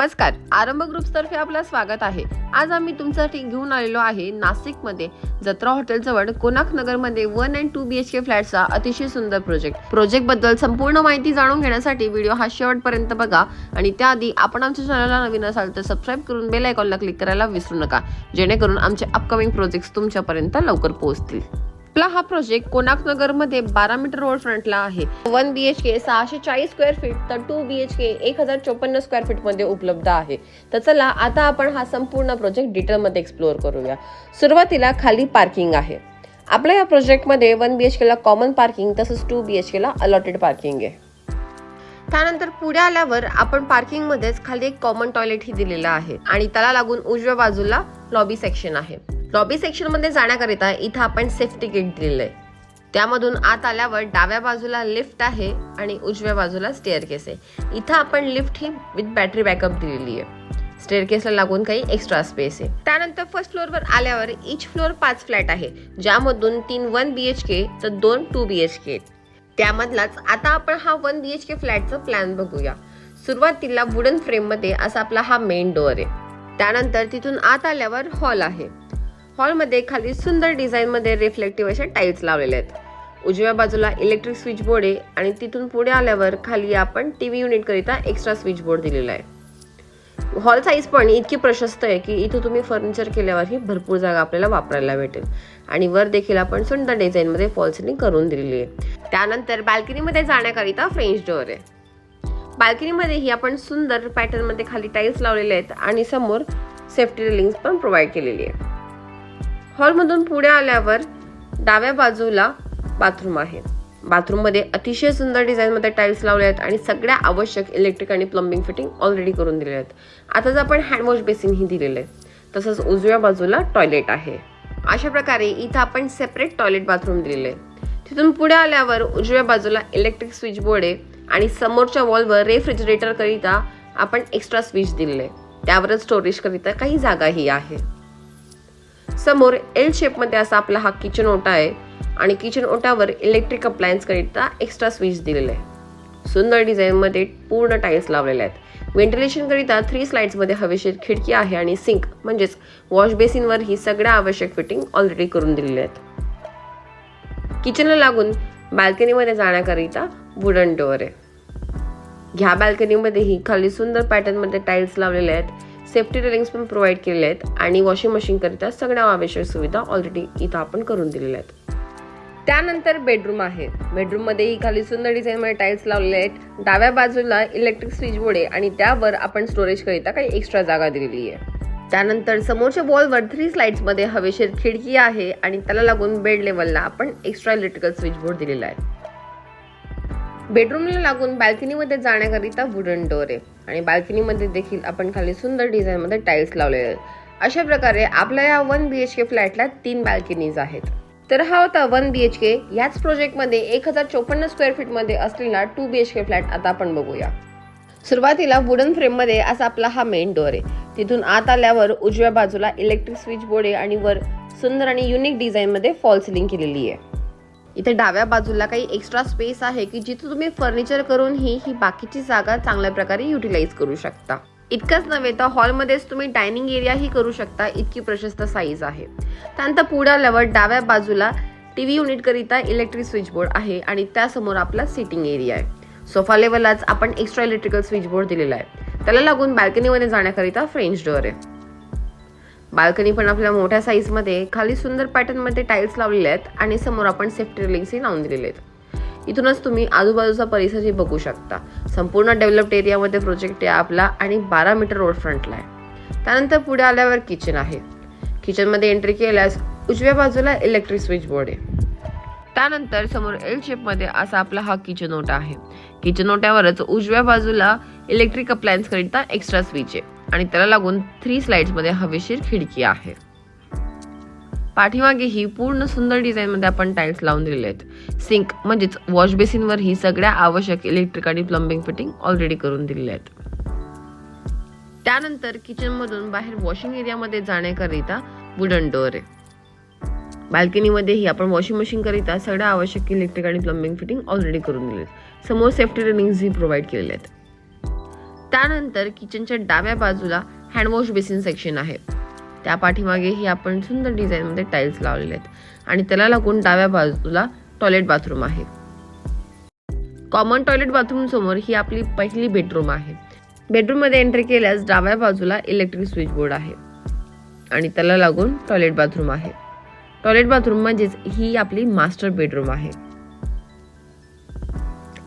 नमस्कार. आरंभ ग्रुप्सतर्फे आपलं स्वागत आहे. आज आम्ही तुमच्यासाठी घेऊन आलेलो आहे नाशिकमध्ये. जत्रा हॉटेलजवळ कोणाक one and two B H K फ्लॅटचा अतिशय सुंदर प्रोजेक्ट. प्रोजेक्टबद्दल संपूर्ण माहिती जाणून घेण्यासाठी व्हिडिओ हा शेवटपर्यंत बघा. आणि त्याआधी आपण आमच्या चॅनलला नवीन असाल तर सबस्क्राईब करून बेल आयकॉनला क्लिक करायला विसरू नका. जेणेकरून आमचे अपकमिंग प्रोजेक्ट्स तुमच्यापर्यंत लवकर पोहोचतील. आपला हा प्रोजेक्ट कोणाक नगरमध्ये बारा मीटर रोड फ्रंटला आहे. वन बी एच के सहाशे चाळीस स्क्वेअर फीट तर टू बी एच के एक हजार चोपन्न स्क्वेअर फीटमध्ये उपलब्ध आहे. तर चला आता आपण हा संपूर्ण प्रोजेक्ट डिटेलमध्ये एक्सप्लोअर करूया. सुरुवातीला खाली पार्किंग आहे. आपल्या या प्रोजेक्टमध्ये वन बी एच केला कॉमन पार्किंग तसंच टू बी एच केला अलॉटेड पार्किंग आहे. त्यानंतर पुढे आल्यावर आपण पार्किंग मध्येच खाली एक कॉमन टॉयलेट ही दिलेलं आहे. आणि त्याला लागून उजव्या बाजूला लॉबी सेक्शन आहे. लॉबी सेक्शनमध्ये जाण्याकरिता इथं आपण सेफ्टी किट दिलेलं आहे. त्यामधून आत आल्यावर डाव्या बाजूला लिफ्ट आहे आणि उजव्या बाजूला स्टेअर केस आहे. इथं आपण लिफ्ट ही विथ बॅटरी बॅकअप दिलेली आहे. स्टेअर केसला लागून काही एक्स्ट्रा स्पेस आहे. त्यानंतर फर्स्ट फ्लोअरवर आल्यावर इच फ्लोअर पाच फ्लॅट आहे ज्यामधून तीन वन बी एच के तर दोन टू बी एच के त्यामधलाच आता आपण हा वन बी एच के फ्लॅटचा प्लॅन बघूया. सुरुवातीला वुडन फ्रेममध्ये असा आपला हा मेन डोअर आहे. त्यानंतर तिथून आत आल्यावर हॉल आहे. हॉलमध्ये खाली सुंदर डिझाईनमध्ये रिफ्लेक्टिव्ह अशा टाईल्स लावलेले आहेत. उजव्या बाजूला इलेक्ट्रिक स्विच बोर्ड आहे आणि तिथून पुढे आल्यावर खाली आपण टी व्ही युनिटकरिता एक्स्ट्रा स्विच बोर्ड दिलेला आहे. हॉल साईज पण इतकी प्रशस्त आहे की इथं तुम्ही फर्निचर केल्यावरही भरपूर जागा आपल्याला वापरायला भेटेल. आणि वर देखील आपण सुंदर डिझाईनमध्ये फॉल सिलिंग करून दिलेली आहे. त्यानंतर बाल्कनीमध्ये जाण्याकरिता फ्रेंच डोअर आहे. बाल्कनीमध्येही आपण सुंदर पॅटर्नमध्ये खाली टाईल्स लावलेले आहेत आणि समोर सेफ्टी रिलिंग्स पण प्रोव्हाइड केलेली आहे. हॉलमधून पुढे आल्यावर डाव्या बाजूला बाथरूम आहे. बाथरूममध्ये अतिशय सुंदर डिझाईनमध्ये टाईल्स लावले आहेत आणि सगळ्या आवश्यक इलेक्ट्रिक आणि प्लंबिंग फिटिंग ऑलरेडी करून दिले आहेत. आताच आपण हँडवॉश बेसिनही दिलेलं आहे. तसंच उजव्या बाजूला टॉयलेट आहे. अशा प्रकारे इथं आपण सेपरेट टॉयलेट बाथरूम दिलेलं आहे. तिथून पुढे आल्यावर उजव्या बाजूला इलेक्ट्रिक स्विच बोर्ड आहे आणि समोरच्या वॉलवर रेफ्रिजरेटरकरिता आपण एक्स्ट्रा स्विच दिलेलं आहे. त्यावरच स्टोरेजकरिता काही जागाही आहे. समोर एल शेपमध्ये असा आपला हा किचन ओटा आहे. आणि किचन ओटावर इलेक्ट्रिक अप्लायन्सकरिता एक्स्ट्रा स्विच दिलेलं आहे. सुंदर डिझाईनमध्ये पूर्ण टाईल्स लावलेल्या आहेत. व्हेंटिलेशनकरिता थ्री स्लाइड्समध्ये हवेशीर खिडकी आहे आणि सिंक म्हणजेच वॉश बेसिनवर ही सगळ्या आवश्यक फिटिंग ऑलरेडी करून दिलेल्या आहेत. किचनला लागून बाल्कनीमध्ये जाण्याकरिता वुडन डोअर आहे. ह्या बाल्कनीमध्येही खाली सुंदर पॅटर्नमध्ये टाईल्स लावलेले आहेत. सेफ्टी रेलिंग्स पण प्रोव्हाइड केलेले आहेत आणि वॉशिंग मशीन करिता सगळ्या आवश्यक सुविधा ऑलरेडी इथं आपण करून दिलेल्या आहेत. त्यानंतर बेडरूम आहे. बेडरूममध्येही खाली सुंदर डिझाईन मध्ये टाईल्स लावलेले आहेत. डाव्या बाजूला इलेक्ट्रिक स्विच बोर्ड आहे आणि त्यावर आपण स्टोरेज करिता काही एक्स्ट्रा जागा दिलेली आहे. त्यानंतर समोरच्या वॉलवर थ्री स्लाइड्समध्ये हवेशीर खिडकी आहे आणि त्याला लागून बेड लेवलला आपण एक्स्ट्रा इलेक्ट्रिकल स्विच बोर्ड दिलेला आहे. बेडरूमला लागून बाल्कनीमध्ये जाण्याकरिता वुडन डोअर आहे. आणि बाल्कनीमध्ये देखील आपण खाली सुंदर डिझाईनमध्ये टाईल्स लावलेले आहेत. अशा प्रकारे आपल्या या वन बी एच के फ्लॅटला तीन बाल्कनीज आहेत. तर हा होता वन बी एच के याच प्रोजेक्टमध्ये एक हजार चोपन्न स्क्वेअर फीटमध्ये असलेला two B H K flat आता आपण बघूया. सुरुवातीला वुडन फ्रेममध्ये असा आपला हा मेन डोअर आहे. तिथून आत आल्यावर उजव्या बाजूला इलेक्ट्रिक स्विच बोर्ड आहे आणि वर सुंदर आणि युनिक डिझाईनमध्ये फॉल सिलिंग केलेली आहे. इथे डाव्या बाजूला काही एक्स्ट्रा स्पेस आहे की जिथे तुम्ही फर्निचर करून ही ही बाकीची जागा चांगल्या प्रकारे युटिलाइज करू शकता. इतकंच नव्हे तर हॉलमध्येच तुम्ही डायनिंग एरियाही करू शकता. इतकी प्रशस्त साईज आहे. त्यानंतर पुढे आल्यावर डाव्या बाजूला टी व्ही युनिटकरिता इलेक्ट्रिक स्विच बोर्ड आहे आणि त्यासमोर आपला सिटिंग एरिया आहे. सोफा लेवललाच आपण एक्स्ट्रा इलेक्ट्रिकल स्विच बोर्ड दिलेला आहे. त्याला लागून बाल्कनीमध्ये जाण्याकरिता फ्रेंच डोअर आहे. बाल्कनी पण आपल्या मोठ्या साईजमध्ये खाली सुंदर पॅटर्नमध्ये टाईल्स लावलेले आहेत आणि समोर आपण सेफ्टी रिलिंग्सही लावून दिलेले आहेत. इथूनच तुम्ही आजूबाजूचा परिसरही बघू शकता. संपूर्ण डेव्हलप्ड एरियामध्ये प्रोजेक्ट आहे आपला आणि बारा मीटर रोड फ्रंटला आहे. त्यानंतर पुढे आल्यावर किचन आहे. किचनमध्ये एंट्री केल्यास उजव्या बाजूला इलेक्ट्रिक स्विच बोर्ड आहे. त्यानंतर समोर एल शेपमध्ये असा आपला हा किचन ओटा आहे. किचन ओट्यावरच उजव्या बाजूला इलेक्ट्रिक अप्लायन्सकरिता एक्स्ट्रा स्विच आहे. आणि त्याला लागून थ्री स्लाइड्समध्ये हवेशीर खिडकी आहे. पाठीमागे ही पूर्ण सुंदर डिझाईनमध्ये आपण टाईल्स लावून दिलेले आहेत. सिंक म्हणजेच वॉश बेसिनवर ही सगळ्या आवश्यक इलेक्ट्रिक आणि प्लंबिंग फिटिंग ऑलरेडी करून दिलेल्या आहेत. त्यानंतर किचनमधून बाहेर वॉशिंग एरियामध्ये जाण्याकरिता वुडन डोअर आहे. बाल्कनीमध्येही आपण वॉशिंग मशीन करिता सगळ्या आवश्यक इलेक्ट्रिक आणि प्लंबिंग फिटिंग ऑलरेडी करून दिले समोर सेफ्टी रेलिंग्सही प्रोव्हाइड केलेले आहेत. त्यानंतर किचनच्या डाव्या बाजूला हँडवॉश बेसिन सेक्शन आहे. त्या पाठीमागेही आपण सुंदर डिझाईनमध्ये टाईल्स लावलेले आहेत आणि त्याला लागून डाव्या बाजूला टॉयलेट बाथरूम आहे. कॉमन टॉयलेट बाथरूम समोर ही आपली पहिली बेडरूम आहे. बेडरूममध्ये एंट्री केल्यास डाव्या बाजूला इलेक्ट्रिक स्विच बोर्ड आहे आणि त्याला लागून टॉयलेट बाथरूम आहे. टॉयलेट बाथरूम म्हणजेच ही आपली मास्टर बेडरूम आहे.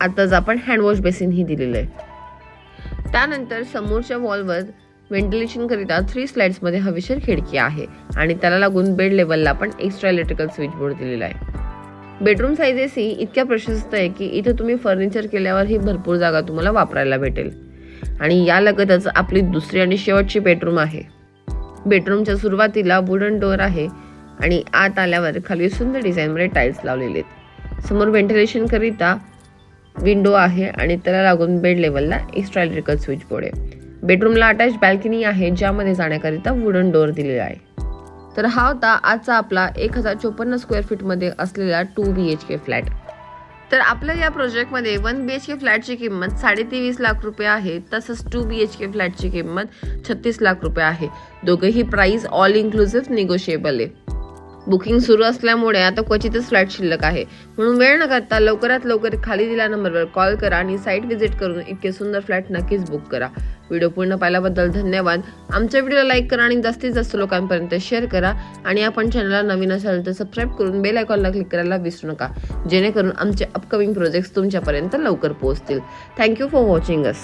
आताच आपण हँडवॉश बेसिन ही दिलेलं आहे. त्यानंतर समोरच्या वॉलवर व्हेंटिलेशन करिता थ्री स्लाइड्समध्ये हवेशीर खिडकी आहे आणि त्याला लागून बेड लेवलला पण एक्स्ट्रा इलेक्ट्रिकल स्विच बोर्ड दिलेला आहे. बेडरूम साईजेस ही इतक्या प्रशस्त आहे की इथं तुम्ही फर्निचर केल्यावरही भरपूर जागा तुम्हाला वापरायला भेटेल. आणि या लगतच आपली दुसरी आणि शेवटची बेडरूम आहे. बेडरूमच्या सुरुवातीला वुडन डोअर आहे आणि आत आल्यावर खाली सुंदर डिझाईनमध्ये टाईल्स लावलेले आहेत. समोर व्हेंटिलेशनकरिता विंडो आहे आणि त्याला लागून बेड लेवलला एक्स्ट्रा इलेक्ट्रिकल स्विच बोर्ड आहे. बेडरूमला अटॅच बॅल्कनी आहे ज्यामध्ये जाण्याकरिता वुडन डोअर दिलेला आहे. तर हा होता आजचा आपला एक हजार चोपन्न स्क्वेअर फीटमध्ये असलेला two B H K flat. तर आपल्या या प्रोजेक्टमध्ये वन बी एच के फ्लॅटची किंमत साडेतेवीस लाख रुपये आहे तसंच टू बी एच के फ्लॅटची किंमत छत्तीस लाख रुपये आहे. दोघेही प्राईस ऑल इन्क्लुझिव्ह निगोशिएबल आहे. बुकिंग सुरू असल्यामुळे आता क्वचितच फ्लॅट शिल्लक आहे. म्हणून वेळ न करता लवकरात लवकर खाली दिल्या नंबरवर कॉल करा आणि साईट व्हिजिट करून इतके सुंदर फ्लॅट नक्कीच बुक करा. व्हिडिओ पूर्ण पाहिल्याबद्दल धन्यवाद. आमच्या व्हिडिओला लाईक करा आणि जास्तीत जास्त लोकांपर्यंत शेअर करा. आणि आपण चॅनलला नवीन असाल तर सबस्क्राईब करून बेल आयकॉनला क्लिक करायला विसरू नका. जेणेकरून आमचे अपकमिंग प्रोजेक्ट्स तुमच्यापर्यंत लवकर पोहोचतील. Thank you for watching us.